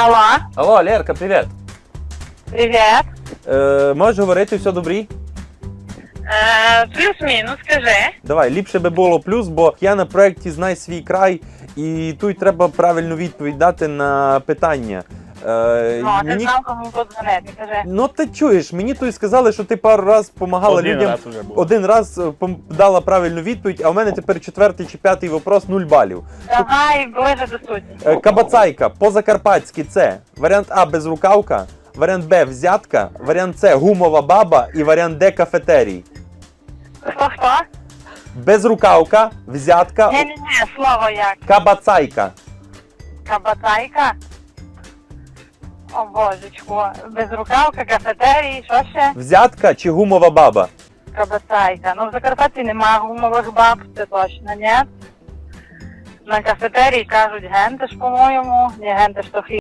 Алло, Алло, Лерка, привіт. привіт. Е, можеш говорити все добрі? Е, плюс-мінус, скажи. Давай, ліпше би було плюс, бо я на проєкті Знай свій край, і тут треба правильну відповідь дати на питання. Е, Ну, а ти мені... знав, кому подзвонити, кажи. Ну ти чуєш, мені тут сказали, що ти пару раз допомагала Один людям. раз уже було. Один раз е, пом- дала правильну відповідь, а у мене тепер четвертий чи п'ятий вопрос 0 балів. Давай ближе до суті. Е, Кабацайка, по-закарпатськи це варіант А безрукавка, варіант Б взятка, варіант С гумова баба і варіант Д кафетерій. Хто хто? Безрукавка, взятка, Ні, ні, ні, слово як. кабацайка. Кабатайка. О божечко, Безрукавка, кафетерій, що ще? Взятка чи гумова баба? Кабасайка. Ну в Закарпатті нема гумових баб, це точно, ні? На кафетерії кажуть гентеш, по-моєму. Ні, гентеш то хліб.